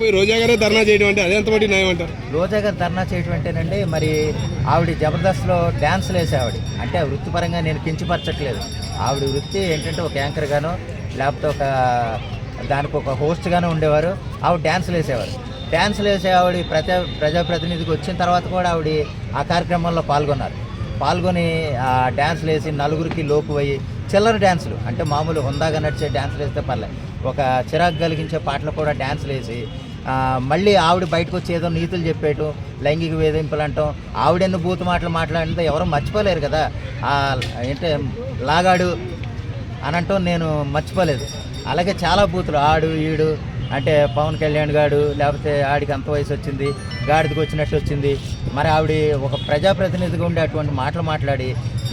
రోజా గారే ధర్నా చేయడం అంటే అదే న్యాయం అంటారు? రోజా గారు ధర్నా చేయటం అంటేనండి మరి ఆవిడ జబర్దస్త్లో డ్యాన్స్లు వేసే ఆవిడ అంటే వృత్తిపరంగా నేను కించపరచట్లేదు. ఆవిడ వృత్తి ఏంటంటే ఒక యాంకర్ గాను లేకపోతే ఒక దానికి ఒక హోస్ట్గాను గాను ఉండేవారు. ఆవిడ డ్యాన్స్లు వేసేవారు. డ్యాన్స్లు వేసే ఆవిడ ప్రజా ప్రజాప్రతినిధికి వచ్చిన తర్వాత కూడా ఆవిడ ఆ కార్యక్రమంలో పాల్గొన్నారు. పాల్గొని ఆ డ్యాన్స్లు వేసి నలుగురికి లోపు అయ్యి చిల్లర డ్యాన్సులు అంటే మామూలు హుందాగా నడిచే డ్యాన్సులు వేస్తే పర్లే. ఒక చిరాకు కలిగించే పాటలు కూడా డ్యాన్సులు వేసి మళ్ళీ ఆవిడ బయటకు వచ్చి ఏదో నీతులు చెప్పేయటం లైంగిక వేధింపులు అంటాం. ఆవిడెన్ను బూతు మాటలు మాట్లాడితే ఎవరు మర్చిపోలేరు కదా. ఏంటంటే లాగాడు అని అంటాం నేను మర్చిపోలేదు. అలాగే చాలా బూతులు ఆడు ఈడు అంటే పవన్ కళ్యాణ్ గాడు లేకపోతే ఆడికి అంత వయసు వచ్చింది గాడికి వచ్చినట్టు వచ్చింది. మరి ఆవిడ ఒక ప్రజాప్రతినిధిగా ఉండే అటువంటి మాటలు మాట్లాడి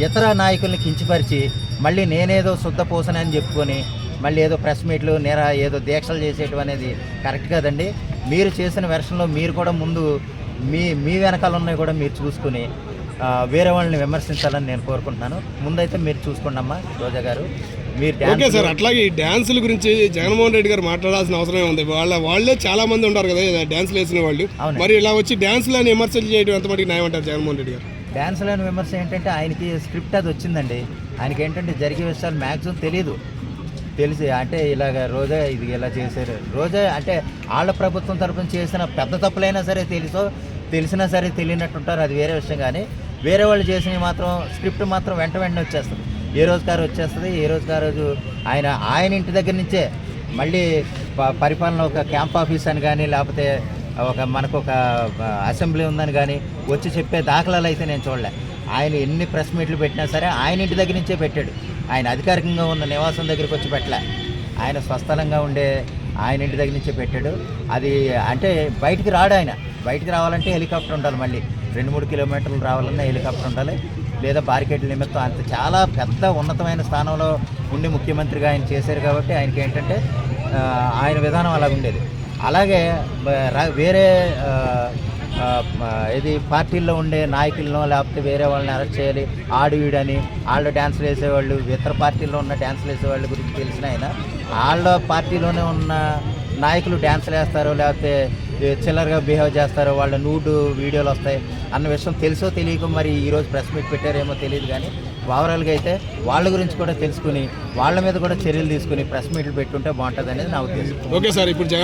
ఇతర నాయకుల్ని కించిపరిచి మళ్ళీ నేనేదో శుద్ధ పోసనని చెప్పుకొని మళ్ళీ ఏదో ప్రెస్ మీట్లు నేర ఏదో దీక్షలు చేసేయటం అనేది కరెక్ట్ కదండి. మీరు చేసిన వెర్షన్లో మీరు కూడా ముందు మీ మీ వెనకాల ఉన్నాయి కూడా మీరు చూసుకుని వేరే వాళ్ళని విమర్శించాలని నేను కోరుకుంటున్నాను. ముందైతే మీరు చూసుకోండి అమ్మా రోజా గారు. మీరు ఓకే సార్ అట్లాగే ఈ డ్యాన్సుల గురించి జగన్మోహన్ రెడ్డి గారు మాట్లాడాల్సిన అవసరం ఉంది వాళ్ళ వాళ్ళే చాలా మంది ఉంటారు కదా డ్యాన్సులు వేసిన వాళ్ళు. మరి ఇలా వచ్చి డ్యాన్సులని విమర్శలు చేయడం ఎంత మటుకు న్యాయం అంటారు జగన్మోహన్ రెడ్డి గారు? డ్యాన్స్లోని విమర్శ ఏంటంటే ఆయనకి స్క్రిప్ట్ అది వచ్చిందండి. ఆయనకి ఏంటంటే జరిగే విషయాలు మ్యాక్సిమం తెలియదు తెలిసి. అంటే ఇలాగ రోజా ఇది ఇలా చేశారు? రోజా అంటే వాళ్ళ ప్రభుత్వం తరపున చేసిన పెద్ద తప్పులైనా సరే తెలుసో తెలిసినా సరే తెలియనట్టుంటారు. అది వేరే విషయం కానీ వేరే వాళ్ళు చేసినవి మాత్రం స్క్రిప్ట్ మాత్రం వెంట వెంటనే వచ్చేస్తుంది. ఏ రోజు కారు వచ్చేస్తుంది? ఏ రోజు రోజు ఆయన ఆయన ఇంటి దగ్గర నుంచే మళ్ళీ ప- పరిపాలన ఒక క్యాంప్ ఆఫీస్ అని కానీ లేకపోతే ఒక మనకు ఒక అసెంబ్లీ ఉందని కానీ వచ్చి చెప్పే దాఖలాలు అయితే నేను చూడలే. ఆయన ఎన్ని ప్రెస్ మీట్లు పెట్టినా సరే ఆయన ఇంటి దగ్గర నుంచే పెట్టాడు. ఆయన అధికారికంగా ఉన్న నివాసం దగ్గరికి వచ్చి పెట్టలే. ఆయన స్వస్థలంగా ఉండే ఆయన ఇంటి దగ్గర నుంచే పెట్టాడు. అది అంటే బయటికి రాడు ఆయన. బయటికి రావాలంటే హెలికాప్టర్ ఉండాలి మళ్ళీ. రెండు మూడు కిలోమీటర్లు రావాలన్నా హెలికాప్టర్ ఉండాలి. లేదా బారికేడ్ నిమిత్తం అంత చాలా పెద్ద ఉన్నతమైన స్థానంలో ఉండి ముఖ్యమంత్రిగా ఆయన చేశారు కాబట్టి ఆయనకి ఏంటంటే ఆయన విధానం అలాగ ఉండేది. అలాగే వేరే ఇది పార్టీల్లో ఉండే నాయకులను లేకపోతే వేరే వాళ్ళని అరెస్ట్ చేయాలి ఆడు వాళ్ళు డ్యాన్సులు వేసేవాళ్ళు ఇతర పార్టీల్లో ఉన్న డ్యాన్సులు వేసేవాళ్ళ గురించి తెలిసిన ఆయన వాళ్ళ పార్టీలోనే ఉన్న నాయకులు డ్యాన్సులు వేస్తారు లేకపోతే చిల్లరగా బిహేవ్ చేస్తారు వాళ్ళ నూడు వీడియోలు వస్తాయి అన్న విషయం తెలుసో తెలియక మరి ఈరోజు ప్రెస్ మీట్ పెట్టారేమో తెలియదు కానీ ఓవరాల్గా అయితే వాళ్ళ గురించి కూడా తెలుసుకుని వాళ్ళ మీద కూడా చర్యలు తీసుకుని ప్రెస్ మీట్లు పెట్టుంటే బాగుంటుంది అనేది నా ఉద్దేశం. ఓకే సార్ ఇప్పుడు జగన్